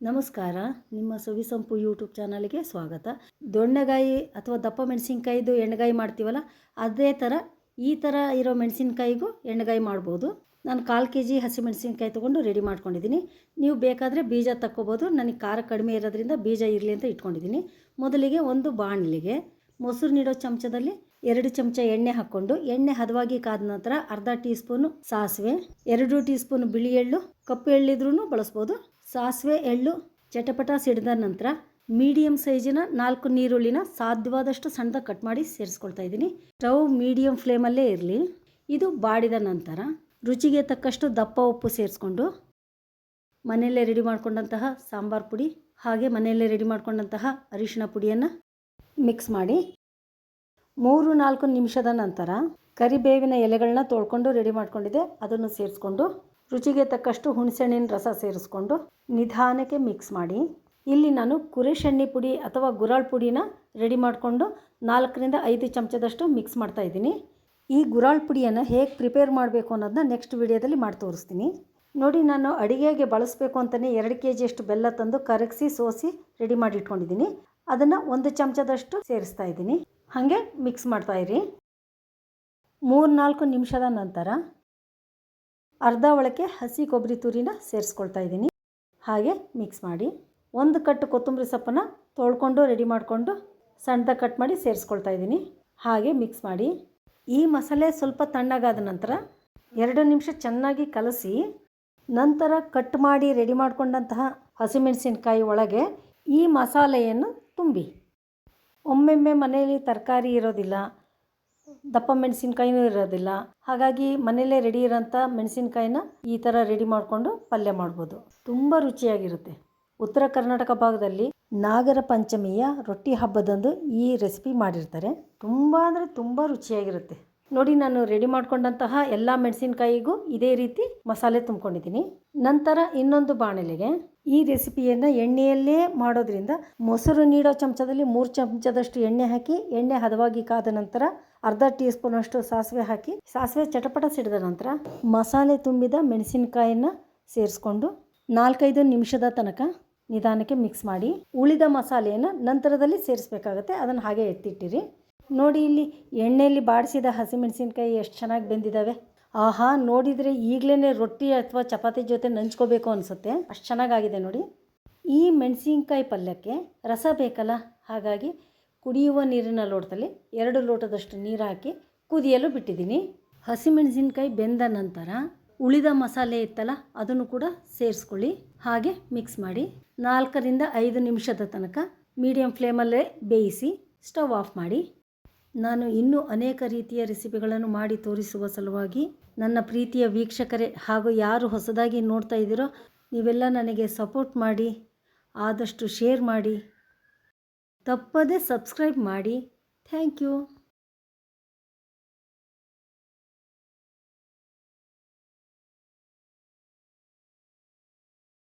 ನಮಸ್ಕಾರ. ನಿಮ್ಮ ಸವಿಸಂಪು ಯೂಟ್ಯೂಬ್ ಚಾನಲ್ಗೆ ಸ್ವಾಗತ. ದೊಣ್ಣೆಗಾಯಿ ಅಥವಾ ದಪ್ಪ ಮೆಣಸಿನ್ಕಾಯಿದು ಎಣ್ಣೆಗಾಯಿ ಮಾಡ್ತೀವಲ್ಲ, ಅದೇ ಥರ ಈ ಥರ ಇರೋ ಮೆಣಸಿನ್ಕಾಯಿಗೂ ಎಣ್ಣೆಗಾಯಿ ಮಾಡ್ಬೋದು. ನಾನು ಕಾಲು ಕೆ ಜಿ ಹಸಿ ಮೆಣಸಿನ್ಕಾಯಿ ತೊಗೊಂಡು ರೆಡಿ ಮಾಡ್ಕೊಂಡಿದ್ದೀನಿ. ನೀವು ಬೇಕಾದರೆ ಬೀಜ ತಕ್ಕೋಬೋದು. ನನಗೆ ಖಾರ ಕಡಿಮೆ ಇರೋದ್ರಿಂದ ಬೀಜ ಇರಲಿ ಅಂತ ಇಟ್ಕೊಂಡಿದ್ದೀನಿ. ಮೊದಲಿಗೆ ಒಂದು ಬಾಣಲಿಗೆ ಮೊಸರು ನೀಡೋ ಚಮಚದಲ್ಲಿ ಎರಡು ಚಮಚ ಎಣ್ಣೆ ಹಾಕ್ಕೊಂಡು ಎಣ್ಣೆ ಹದವಾಗಿ ಕಾದ ನಂತರ ಅರ್ಧ ಟೀ ಸ್ಪೂನು ಸಾಸಿವೆ, ಎರಡು ಟೀ ಸ್ಪೂನು ಬಿಳಿ ಎಳ್ಳು, ಕಪ್ಪು ಎಳ್ಳಿದ್ರೂ ಬಳಸ್ಬೋದು. ಸಾಸಿವೆ, ಎಳ್ಳು, ಚಟಪಟ ಸಿಡಿದ ನಂತರ ಮೀಡಿಯಂ ಸೈಜಿನ ನಾಲ್ಕು ನೀರುಳ್ಳಿನ ಸಾಧ್ಯವಾದಷ್ಟು ಸಣ್ಣದಾಗಿ ಕಟ್ ಮಾಡಿ ಸೇರಿಸ್ಕೊಳ್ತಾ ಇದ್ದೀನಿ. ಸ್ಟವ್ ಮೀಡಿಯಂ ಫ್ಲೇಮಲ್ಲೇ ಇರಲಿ. ಇದು ಬಾಡಿದ ನಂತರ ರುಚಿಗೆ ತಕ್ಕಷ್ಟು ದಪ್ಪ ಉಪ್ಪು ಸೇರಿಸ್ಕೊಂಡು ಮನೆಯಲ್ಲೇ ರೆಡಿ ಮಾಡಿಕೊಂಡಂತಹ ಸಾಂಬಾರು ಪುಡಿ ಹಾಗೆ ಮನೆಯಲ್ಲೇ ರೆಡಿ ಮಾಡಿಕೊಂಡಂತಹ ಅರಿಶಿನ ಪುಡಿಯನ್ನು ಮಿಕ್ಸ್ ಮಾಡಿ ಮೂರು ನಾಲ್ಕು ನಿಮಿಷದ ನಂತರ ಕರಿಬೇವಿನ ಎಲೆಗಳನ್ನ ತೊಳ್ಕೊಂಡು ರೆಡಿ ಮಾಡ್ಕೊಂಡಿದ್ದೆ. ಅದನ್ನು ಸೇರಿಸ್ಕೊಂಡು ರುಚಿಗೆ ತಕ್ಕಷ್ಟು ಹುಣಸೆಹಣ್ಣಿನ ರಸ ಸೇರಿಸ್ಕೊಂಡು ನಿಧಾನಕ್ಕೆ ಮಿಕ್ಸ್ ಮಾಡಿ. ಇಲ್ಲಿ ನಾನು ಕುರಿಶಣ್ಣಿ ಪುಡಿ ಅಥವಾ ಗುರಾಳ್ ಪುಡಿನ ರೆಡಿ ಮಾಡಿಕೊಂಡು ನಾಲ್ಕರಿಂದ ಐದು ಚಮಚದಷ್ಟು ಮಿಕ್ಸ್ ಮಾಡ್ತಾ ಇದ್ದೀನಿ. ಈ ಗುರಾಳ್ ಪುಡಿಯನ್ನು ಹೇಗೆ ಪ್ರಿಪೇರ್ ಮಾಡಬೇಕು ಅನ್ನೋದನ್ನ ನೆಕ್ಸ್ಟ್ ವಿಡಿಯೋದಲ್ಲಿ ಮಾಡಿ ತೋರಿಸ್ತೀನಿ. ನೋಡಿ, ನಾನು ಅಡುಗೆಗೆ ಬಳಸಬೇಕು ಅಂತಲೇ ಎರಡು ಕೆ ಜಿಯಷ್ಟು ಬೆಲ್ಲ ತಂದು ಕರಗಿಸಿ, ಸೋಸಿ ರೆಡಿ ಮಾಡಿ ಇಟ್ಕೊಂಡಿದ್ದೀನಿ. ಅದನ್ನು ಒಂದು ಚಮಚದಷ್ಟು ಸೇರಿಸ್ತಾ ಇದ್ದೀನಿ. ಹಾಗೆ ಮಿಕ್ಸ್ ಮಾಡ್ತಾಯಿರಿ ಮೂರು ನಾಲ್ಕು ನಿಮಿಷದ ನಂತರ ಅರ್ಧ ಒಳಕ್ಕೆ ಹಸಿ ಕೊಬ್ಬರಿ ತುರಿನ ಸೇರಿಸ್ಕೊಳ್ತಾ ಇದ್ದೀನಿ. ಹಾಗೆ ಮಿಕ್ಸ್ ಮಾಡಿ ಒಂದು ಕಟ್ಟು ಕೊತ್ತಂಬರಿ ಸೊಪ್ಪನ್ನು ತೊಳ್ಕೊಂಡು ರೆಡಿ ಮಾಡಿಕೊಂಡು ಸಣ್ಣದಾಗಿ ಕಟ್ ಮಾಡಿ ಸೇರಿಸ್ಕೊಳ್ತಾ ಇದ್ದೀನಿ. ಹಾಗೆ ಮಿಕ್ಸ್ ಮಾಡಿ ಈ ಮಸಾಲೆ ಸ್ವಲ್ಪ ತಣ್ಣಗಾದ ನಂತರ ಎರಡು ನಿಮಿಷ ಚೆನ್ನಾಗಿ ಕಲಸಿ ನಂತರ ಕಟ್ ಮಾಡಿ ರೆಡಿ ಮಾಡಿಕೊಂಡಂತಹ ಹಸಿಮೆಣಸಿನಕಾಯಿ ಒಳಗೆ ಈ ಮಸಾಲೆಯನ್ನು ತುಂಬಿ. ಒಮ್ಮೊಮ್ಮೆ ಮನೆಯಲ್ಲಿ ತರಕಾರಿ ಇರೋದಿಲ್ಲ, ದಪ್ಪ ಮೆಣಸಿನ್ಕಾಯಿನೂ ಇರೋದಿಲ್ಲ. ಹಾಗಾಗಿ ಮನೆಯಲ್ಲೇ ರೆಡಿ ಇರೋಂಥ ಮೆಣಸಿನ್ಕಾಯಿನ ಈ ಥರ ರೆಡಿ ಮಾಡಿಕೊಂಡು ಪಲ್ಯ ಮಾಡ್ಬೋದು. ತುಂಬ ರುಚಿಯಾಗಿರುತ್ತೆ. ಉತ್ತರ ಕರ್ನಾಟಕ ಭಾಗದಲ್ಲಿ ನಾಗರ ಪಂಚಮಿಯ ರೊಟ್ಟಿ ಹಬ್ಬದಂದು ಈ ರೆಸಿಪಿ ಮಾಡಿರ್ತಾರೆ. ತುಂಬ ಅಂದರೆ ತುಂಬ ರುಚಿಯಾಗಿರುತ್ತೆ. ನೋಡಿ ನಾನು ರೆಡಿ ಮಾಡಿಕೊಂಡಂತಹ ಎಲ್ಲ ಮೆಣಸಿನ್ಕಾಯಿಗೂ ಇದೇ ರೀತಿ ಮಸಾಲೆ ತುಂಬ್ಕೊಂಡಿದ್ದೀನಿ. ನಂತರ ಇನ್ನೊಂದು ಬಾಣಲೆಗೆ ಈ ರೆಸಿಪಿಯನ್ನು ಎಣ್ಣೆಯಲ್ಲೇ ಮಾಡೋದ್ರಿಂದ ಮೊಸರು ನೀಡೋ ಚಮಚದಲ್ಲಿ ಮೂರು ಚಮಚದಷ್ಟು ಎಣ್ಣೆ ಹಾಕಿ, ಎಣ್ಣೆ ಹದವಾಗಿ ಕಾದ ನಂತರ ಅರ್ಧ ಟೀ ಸ್ಪೂನಷ್ಟು ಸಾಸಿವೆ ಹಾಕಿ, ಸಾಸಿವೆ ಚಟಪಟ ಸಿಡಿದ ನಂತರ ಮಸಾಲೆ ತುಂಬಿದ ಮೆಣಸಿನಕಾಯಿಯನ್ನು ಸೇರಿಸ್ಕೊಂಡು ನಾಲ್ಕೈದು ನಿಮಿಷದ ತನಕ ನಿಧಾನಕ್ಕೆ ಮಿಕ್ಸ್ ಮಾಡಿ ಉಳಿದ ಮಸಾಲೆಯನ್ನು ನಂತರದಲ್ಲಿ ಸೇರಿಸ್ಬೇಕಾಗತ್ತೆ, ಅದನ್ನು ಹಾಗೆ ಎತ್ತಿಟ್ಟಿರಿ. ನೋಡಿ ಇಲ್ಲಿ ಎಣ್ಣೆಯಲ್ಲಿ ಬಾಡಿಸಿದ ಹಸಿಮೆಣಸಿನ್ಕಾಯಿ ಎಷ್ಟು ಚೆನ್ನಾಗಿ ಬೆಂದಿದ್ದಾವೆ ಆಹಾ, ನೋಡಿದರೆ ಈಗಲೇ ರೊಟ್ಟಿ ಅಥವಾ ಚಪಾತಿ ಜೊತೆ ನಂಚ್ಕೋಬೇಕು ಅನಿಸುತ್ತೆ. ಅಷ್ಟು ಚೆನ್ನಾಗಾಗಿದೆ ನೋಡಿ. ಈ ಮೆಣಸಿನ್ಕಾಯಿ ಪಲ್ಯಕ್ಕೆ ರಸ ಬೇಕಲ್ಲ? ಹಾಗಾಗಿ ಕುಡಿಯುವ ನೀರಿನ ಲೋಟದಲ್ಲಿ ಎರಡು ಲೋಟದಷ್ಟು ನೀರು ಹಾಕಿ ಕುದಿಯಲು ಬಿಟ್ಟಿದ್ದೀನಿ. ಹಸಿಮೆಣಸಿನ್ಕಾಯಿ ಬೆಂದ ನಂತರ ಉಳಿದ ಮಸಾಲೆ ಇತ್ತಲ್ಲ, ಅದನ್ನು ಕೂಡ ಸೇರಿಸ್ಕೊಳ್ಳಿ. ಹಾಗೆ ಮಿಕ್ಸ್ ಮಾಡಿ ನಾಲ್ಕರಿಂದ ಐದು ನಿಮಿಷದ ತನಕ ಮೀಡಿಯಂ ಫ್ಲೇಮಲ್ಲೇ ಬೇಯಿಸಿ ಸ್ಟವ್ ಆಫ್ ಮಾಡಿ. ನಾನು ಇನ್ನೂ ಅನೇಕ ರೀತಿಯ ರೆಸಿಪಿಗಳನ್ನು ಮಾಡಿ ತೋರಿಸುವ ಸಲುವಾಗಿ ನನ್ನ ಪ್ರೀತಿಯ ವೀಕ್ಷಕರೇ ಹಾಗೂ ಯಾರು ಹೊಸದಾಗಿ ನೋಡ್ತಾ ಇದ್ದೀರೋ ನೀವೆಲ್ಲ ನನಗೆ ಸಪೋರ್ಟ್ ಮಾಡಿ, ಆದಷ್ಟು ಶೇರ್ ಮಾಡಿ, ತಪ್ಪದೇ ಸಬ್ಸ್ಕ್ರೈಬ್ ಮಾಡಿ. Thank you.